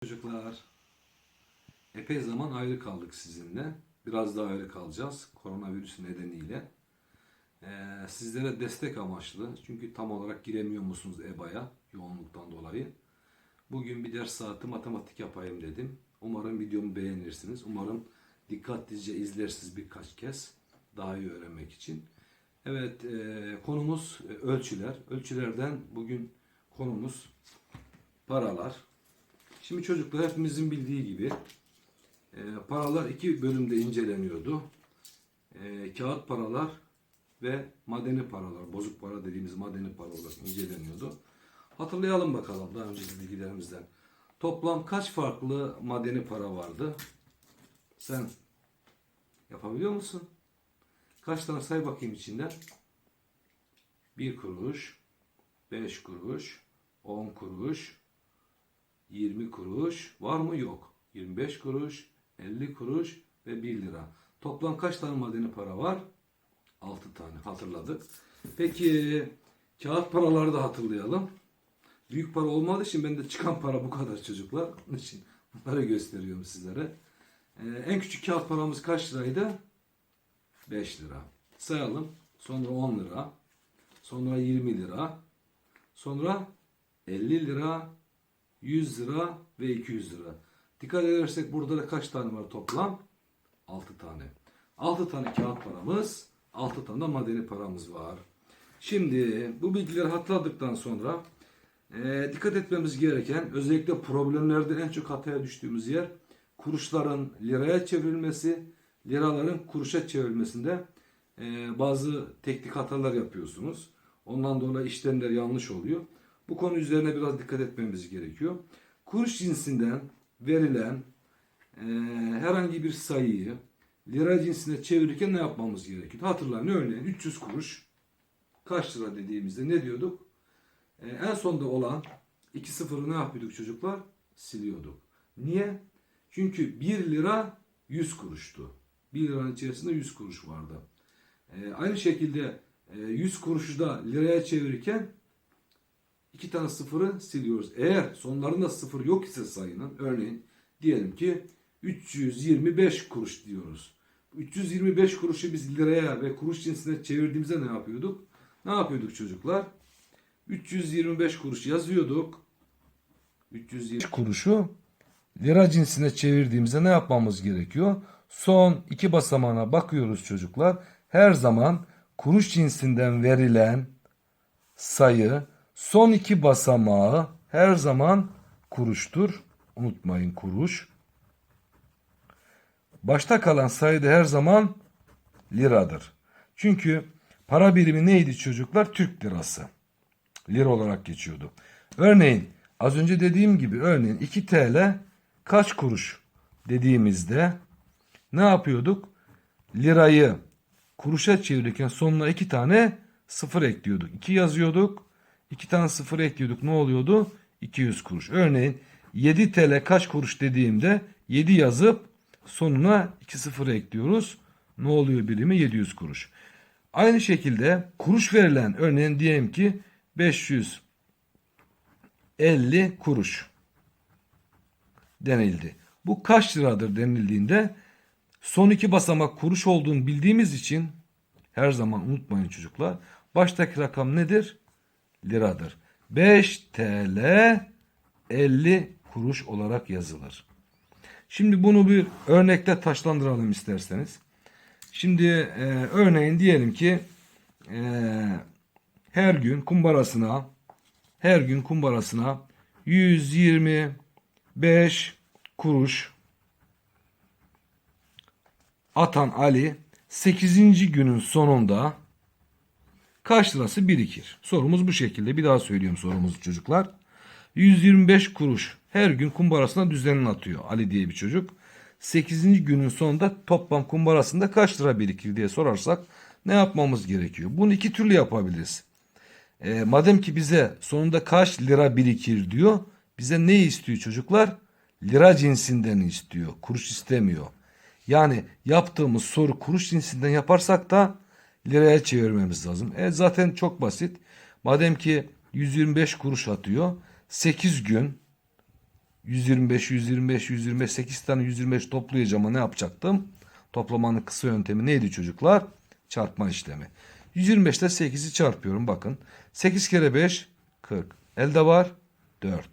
Çocuklar, epey zaman ayrı kaldık sizinle. Biraz daha ayrı kalacağız koronavirüs nedeniyle. Ee, sizlere destek amaçlı, çünkü tam olarak giremiyor musunuz EBA'ya yoğunluktan dolayı. Bugün bir ders saati matematik yapayım dedim. Umarım videomu beğenirsiniz. Umarım dikkatlice izlersiniz birkaç kez daha iyi öğrenmek için. Evet, e, konumuz e, ölçüler. Ölçülerden bugün konumuz paralar. Şimdi çocuklar hepimizin bildiği gibi e, paralar iki bölümde inceleniyordu. E, kağıt paralar ve madeni paralar, bozuk para dediğimiz madeni para inceleniyordu. Hatırlayalım bakalım daha önceki bilgilerimizden. Toplam kaç farklı madeni para vardı? Sen yapabiliyor musun? Kaç tane say bakayım içinden? 1 kuruş, 5 kuruş, 10 kuruş, 20 kuruş var mı? Yok. 25 kuruş, 50 kuruş ve 1 lira. Toplam kaç tane madeni para var? 6 tane hatırladık. Peki kağıt paraları da hatırlayalım. Büyük para olmadığı için bende çıkan para bu kadar çocuklar. Onun için bunları gösteriyorum sizlere. Ee, en küçük kağıt paramız kaç liraydı? 5 lira. Sayalım. Sonra 10 lira. Sonra 20 lira. Sonra 50 lira, 100 lira ve 200 lira. Dikkat edersek burada da kaç tane var toplam? 6 tane. 6 tane kağıt paramız, 6 tane de madeni paramız var. Şimdi bu bilgileri hatırladıktan sonra e, dikkat etmemiz gereken özellikle problemlerde en çok hataya düştüğümüz yer kuruşların liraya çevrilmesi, liraların kuruşa çevrilmesinde e, bazı teknik hatalar yapıyorsunuz. Ondan dolayı işlemler yanlış oluyor. Bu konu üzerine biraz dikkat etmemiz gerekiyor. Kuruş cinsinden verilen e, herhangi bir sayıyı lira cinsine çevirirken ne yapmamız gerekiyor? Hatırlayın örneğin 300 kuruş kaç lira dediğimizde ne diyorduk? E, en sonda olan iki sıfırı ne yapıyorduk çocuklar? Siliyorduk. Niye? Çünkü 1 lira 100 kuruştu. 1 liranın içerisinde 100 kuruş vardı. E, aynı şekilde e, 100 kuruşu da liraya çevirirken iki tane sıfırı siliyoruz. Eğer sonlarında sıfır yok ise sayının örneğin diyelim ki 325 kuruş diyoruz. 325 kuruşu biz liraya ve kuruş cinsine çevirdiğimizde ne yapıyorduk? Ne yapıyorduk çocuklar? 325 kuruş yazıyorduk. 320 kuruşu lira cinsine çevirdiğimizde ne yapmamız gerekiyor? Son iki basamağına bakıyoruz çocuklar. Her zaman kuruş cinsinden verilen sayı son iki basamağı her zaman kuruştur. Unutmayın kuruş. Başta kalan sayı da her zaman liradır. Çünkü para birimi neydi çocuklar? Türk lirası. Lira olarak geçiyordu. Örneğin az önce dediğim gibi örneğin 2 TL kaç kuruş dediğimizde ne yapıyorduk? Lirayı kuruşa çevirirken sonuna iki tane sıfır ekliyorduk. 2 yazıyorduk. 2 tane sıfır ekliyorduk. Ne oluyordu? 200 kuruş. Örneğin 7 TL kaç kuruş dediğimde 7 yazıp sonuna 2 sıfır ekliyoruz. Ne oluyor birimi? 700 kuruş. Aynı şekilde kuruş verilen örneğin diyelim ki 550 kuruş denildi. Bu kaç liradır denildiğinde son iki basamak kuruş olduğunu bildiğimiz için her zaman unutmayın çocuklar. Baştaki rakam nedir? Liradır. 5 TL 50 kuruş olarak yazılır. Şimdi bunu bir örnekle taşlandıralım isterseniz. Şimdi e, örneğin diyelim ki e, her gün kumbarasına her gün kumbarasına 125 kuruş atan Ali 8. günün sonunda kaç lirası birikir? Sorumuz bu şekilde. Bir daha söylüyorum sorumuzu çocuklar. 125 kuruş her gün kumbarasına düzenli atıyor Ali diye bir çocuk. 8. günün sonunda toplam kumbarasında kaç lira birikir diye sorarsak ne yapmamız gerekiyor? Bunu iki türlü yapabiliriz. E, madem ki bize sonunda kaç lira birikir diyor. Bize ne istiyor çocuklar? Lira cinsinden istiyor. Kuruş istemiyor. Yani yaptığımız soru kuruş cinsinden yaparsak da liraya çevirmemiz lazım. E, zaten çok basit. Madem ki 125 kuruş atıyor. 8 gün 125, 125, 125, 8 tane 125 toplayacağım ama ne yapacaktım? Toplamanın kısa yöntemi neydi çocuklar? Çarpma işlemi. 125 ile 8'i çarpıyorum bakın. 8 kere 5 40. Elde var 4.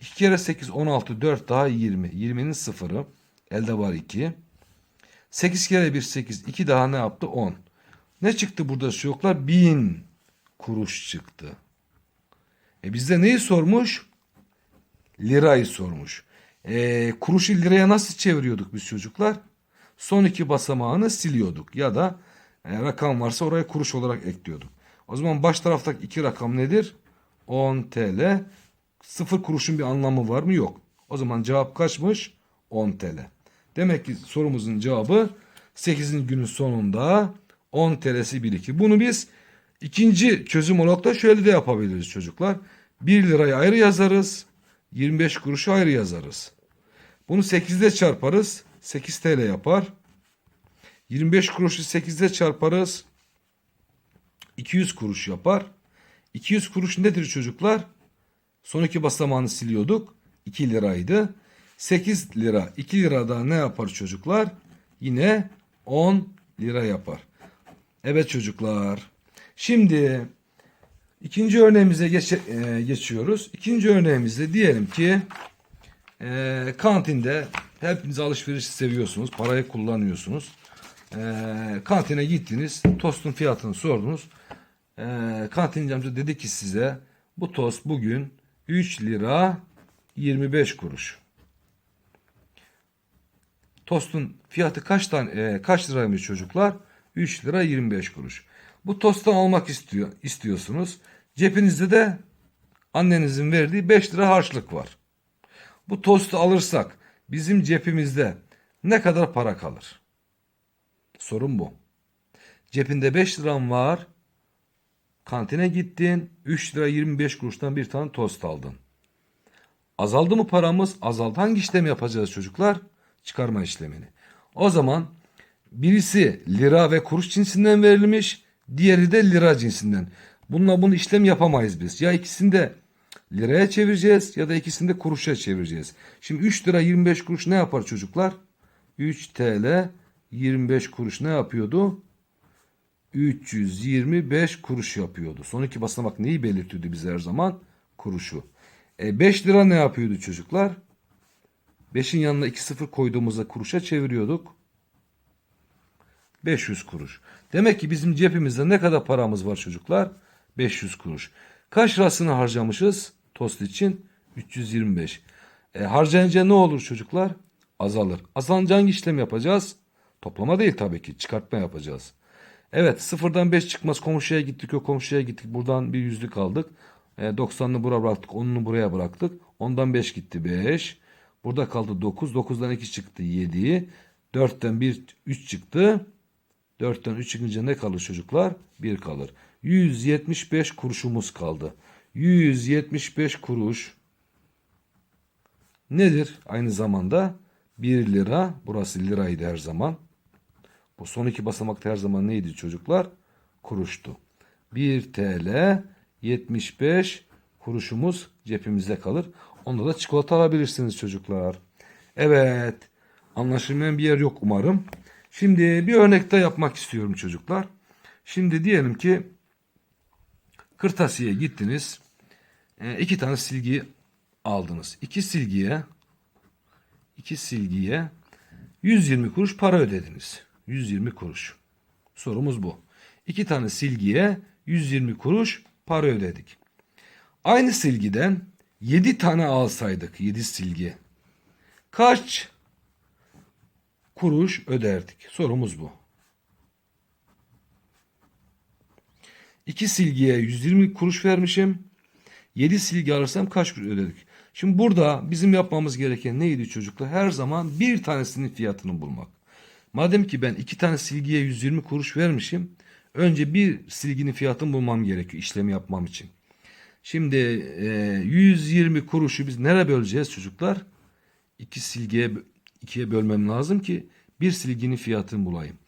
2 kere 8 16 4 daha 20. 20'nin sıfırı. Elde var 2. 8 kere 1 8. 2 daha ne yaptı? 10. Ne çıktı burada çocuklar? 1000 kuruş çıktı. E bizde neyi sormuş? Lirayı sormuş. E, kuruşu liraya nasıl çeviriyorduk biz çocuklar? Son iki basamağını siliyorduk ya da e, rakam varsa oraya kuruş olarak ekliyorduk. O zaman baş taraftaki iki rakam nedir? 10 TL. Sıfır kuruşun bir anlamı var mı? Yok. O zaman cevap kaçmış? 10 TL. Demek ki sorumuzun cevabı 8. günün sonunda 10 TL'si birikir. Bunu biz ikinci çözüm olarak da şöyle de yapabiliriz çocuklar. 1 lirayı ayrı yazarız. 25 kuruşu ayrı yazarız. Bunu 8'de çarparız. 8 TL yapar. 25 kuruşu 8'de çarparız. 200 kuruş yapar. 200 kuruş nedir çocuklar? Son iki basamağını siliyorduk. 2 liraydı. 8 lira 2 lira daha ne yapar çocuklar? Yine 10 lira yapar. Evet çocuklar. Şimdi ikinci örneğimize geç, e, geçiyoruz. İkinci örneğimizde diyelim ki e, kantinde hepiniz alışveriş seviyorsunuz. Parayı kullanıyorsunuz. E, kantine gittiniz. Tostun fiyatını sordunuz. E, kantinci amca dedi ki size bu tost bugün 3 lira 25 kuruş. Tostun fiyatı kaç tane e, kaç liraymış çocuklar? 3 lira 25 kuruş. Bu tosttan almak istiyor istiyorsunuz. Cebinizde de annenizin verdiği 5 lira harçlık var. Bu tostu alırsak bizim cebimizde ne kadar para kalır? Sorun bu. Cebinde 5 liran var. Kantine gittin. 3 lira 25 kuruştan bir tane tost aldın. Azaldı mı paramız? Azaldı. Hangi işlemi yapacağız çocuklar? Çıkarma işlemini. O zaman birisi lira ve kuruş cinsinden verilmiş, diğeri de lira cinsinden. Bununla bunu işlem yapamayız biz. Ya ikisini de liraya çevireceğiz ya da ikisini de kuruşa çevireceğiz. Şimdi 3 lira 25 kuruş ne yapar çocuklar? 3 TL 25 kuruş ne yapıyordu? 325 kuruş yapıyordu. Son iki basamak neyi belirtiyordu bize her zaman? Kuruşu. E 5 lira ne yapıyordu çocuklar? 5'in yanına 2 sıfır koyduğumuzda kuruşa çeviriyorduk. 500 kuruş. Demek ki bizim cebimizde ne kadar paramız var çocuklar? 500 kuruş. Kaç lirasını harcamışız tost için? 325. E, harcayınca ne olur çocuklar? Azalır. Azalınca hangi işlem yapacağız? Toplama değil tabii ki. Çıkartma yapacağız. Evet sıfırdan 5 çıkmaz. Komşuya gittik. O komşuya gittik. Buradan bir yüzlük aldık. E, 90'ını buraya bıraktık. 10'unu buraya bıraktık. Ondan 5 gitti 5. Burada kaldı 9. 9'dan 2 çıktı 7. 4'ten 1 3 çıktı. 4'ten 3 çıkınca ne kalır çocuklar? 1 kalır. 175 kuruşumuz kaldı. 175 kuruş nedir? Aynı zamanda 1 lira. Burası liraydı her zaman. Bu son iki basamakta her zaman neydi çocuklar? Kuruştu. 1 TL 75 kuruşumuz cebimizde kalır. Onda da çikolata alabilirsiniz çocuklar. Evet. Anlaşılmayan bir yer yok umarım. Şimdi bir örnek de yapmak istiyorum çocuklar. Şimdi diyelim ki kırtasiye gittiniz. E, iki tane silgi aldınız. İki silgiye iki silgiye 120 kuruş para ödediniz. 120 kuruş. Sorumuz bu. İki tane silgiye 120 kuruş para ödedik. Aynı silgiden 7 tane alsaydık 7 silgi. Kaç kuruş öderdik? Sorumuz bu. İki silgiye 120 kuruş vermişim. 7 silgi alırsam kaç kuruş ödedik? Şimdi burada bizim yapmamız gereken neydi çocuklar? Her zaman bir tanesinin fiyatını bulmak. Madem ki ben iki tane silgiye 120 kuruş vermişim. Önce bir silginin fiyatını bulmam gerekiyor işlemi yapmam için. Şimdi e, 120 kuruşu biz nereye böleceğiz çocuklar? İki silgiye ikiye bölmem lazım ki bir silginin fiyatını bulayım.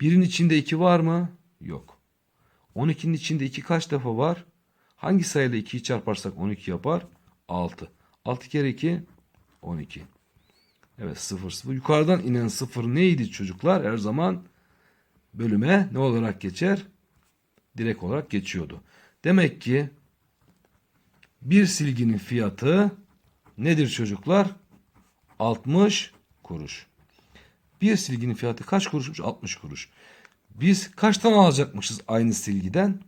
Birin içinde iki var mı? Yok. 12'nin içinde iki kaç defa var? Hangi sayıyla 2'yi çarparsak 12 yapar? 6. 6 kere 2 12. Evet 0 0. Yukarıdan inen 0 neydi çocuklar? Her zaman bölüme ne olarak geçer? Direkt olarak geçiyordu. Demek ki bir silginin fiyatı nedir çocuklar? 60 kuruş. Bir silginin fiyatı kaç kuruşmuş? 60 kuruş. Biz kaç tane alacakmışız aynı silgiden?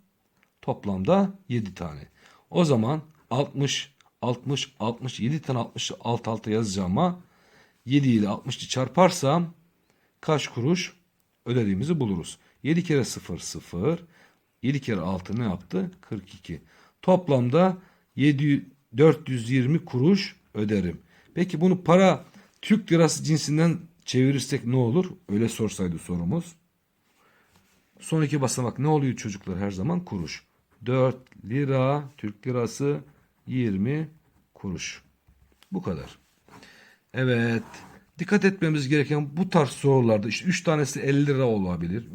Toplamda 7 tane. O zaman 60, 60, 60, 7 tane 60 alt alta yazacağıma 7 ile 60'ı çarparsam kaç kuruş ödediğimizi buluruz. 7 kere 0 0. 7 kere 6 ne yaptı? 42. Toplamda 7 420 kuruş öderim. Peki bunu para Türk lirası cinsinden çevirirsek ne olur? Öyle sorsaydı sorumuz. Son iki basamak ne oluyor çocuklar her zaman? Kuruş. 4 lira Türk lirası 20 kuruş. Bu kadar. Evet. Dikkat etmemiz gereken bu tarz sorularda işte 3 tanesi 50 lira olabilir.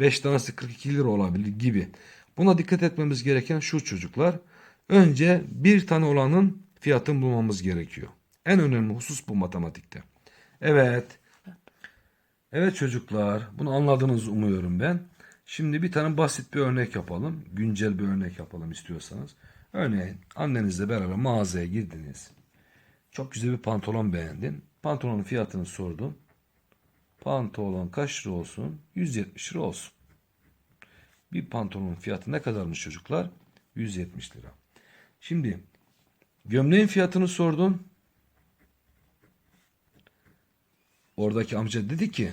5 tanesi 42 lira olabilir gibi. Buna dikkat etmemiz gereken şu çocuklar. Önce bir tane olanın fiyatını bulmamız gerekiyor. En önemli husus bu matematikte. Evet. Evet çocuklar, bunu anladınız umuyorum ben. Şimdi bir tane basit bir örnek yapalım. Güncel bir örnek yapalım istiyorsanız. Örneğin annenizle beraber mağazaya girdiniz. Çok güzel bir pantolon beğendin. Pantolonun fiyatını sordun. Pantolon kaç lira olsun? 170 lira olsun. Bir pantolonun fiyatı ne kadarmış çocuklar? 170 lira. Şimdi gömleğin fiyatını sordun. Oradaki amca dedi ki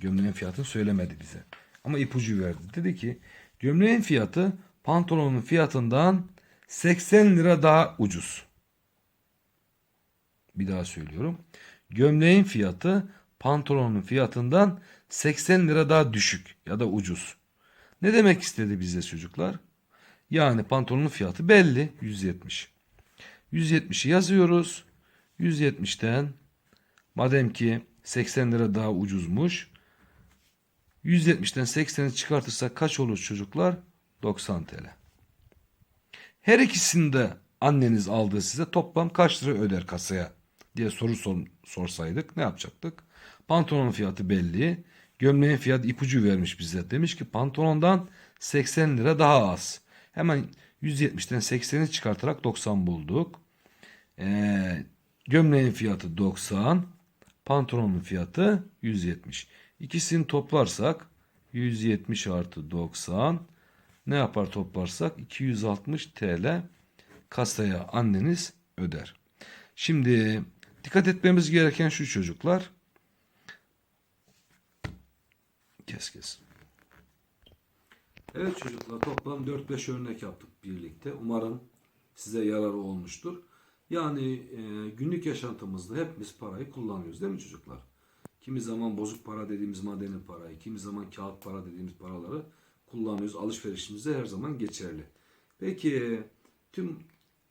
gömleğin fiyatını söylemedi bize. Ama ipucu verdi. Dedi ki gömleğin fiyatı pantolonun fiyatından 80 lira daha ucuz. Bir daha söylüyorum. Gömleğin fiyatı pantolonun fiyatından 80 lira daha düşük ya da ucuz. Ne demek istedi bize çocuklar? Yani pantolonun fiyatı belli 170. 170'i yazıyoruz. 170'ten madem ki 80 lira daha ucuzmuş. 170'ten 80'i çıkartırsak kaç olur çocuklar? 90 TL. Her ikisinde anneniz aldığı size toplam kaç lira öder kasaya diye soru sor, sorsaydık ne yapacaktık? Pantolonun fiyatı belli. Gömleğin fiyatı ipucu vermiş bize. Demiş ki pantolondan 80 lira daha az. Hemen 170'ten 80'i çıkartarak 90 bulduk. Ee, gömleğin fiyatı 90. Pantolonun fiyatı 170. İkisini toplarsak 170 artı 90 ne yapar toplarsak 260 TL kasaya anneniz öder. Şimdi dikkat etmemiz gereken şu çocuklar. Kes kes. Evet çocuklar toplam 4-5 örnek yaptık birlikte. Umarım size yararı olmuştur. Yani e, günlük yaşantımızda hepimiz parayı kullanıyoruz değil mi çocuklar? Kimi zaman bozuk para dediğimiz madeni parayı, kimi zaman kağıt para dediğimiz paraları kullanıyoruz. Alışverişimizde her zaman geçerli. Peki tüm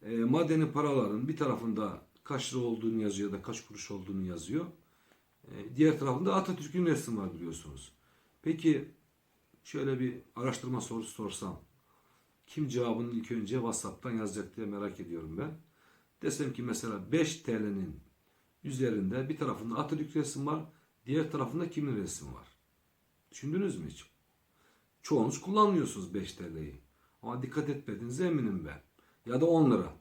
e, madeni paraların bir tarafında kaç lira olduğunu yazıyor ya da kaç kuruş olduğunu yazıyor. E, diğer tarafında Atatürk'ün resmi var biliyorsunuz. Peki şöyle bir araştırma sorusu sorsam kim cevabını ilk önce WhatsApp'tan yazacak diye merak ediyorum ben. Desem ki mesela 5 TL'nin üzerinde bir tarafında Atatürk resmi var, diğer tarafında kimin resmi var? Düşündünüz mü hiç? Çoğunuz kullanmıyorsunuz 5 TL'yi. Ama dikkat etmediğinize eminim ben. Ya da 10 lira.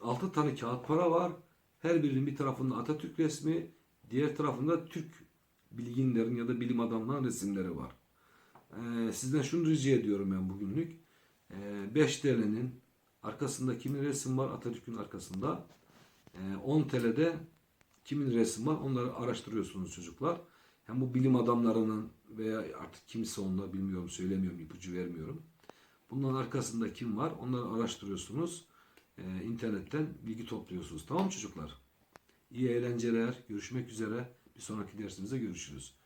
6 tane kağıt para var. Her birinin bir tarafında Atatürk resmi, diğer tarafında Türk bilginlerin ya da bilim adamlarının resimleri var. Ee, sizden şunu rica ediyorum ben bugünlük. Ee, 5 TL'nin arkasında kimin resim var? Atatürk'ün arkasında. Ee, 10 TL'de kimin resmi var? Onları araştırıyorsunuz çocuklar. Hem bu bilim adamlarının veya artık kimse onlar bilmiyorum söylemiyorum ipucu vermiyorum. Bunların arkasında kim var? Onları araştırıyorsunuz. Ee, internetten bilgi topluyorsunuz. Tamam çocuklar? İyi eğlenceler. Görüşmek üzere. Bir sonraki dersimizde görüşürüz.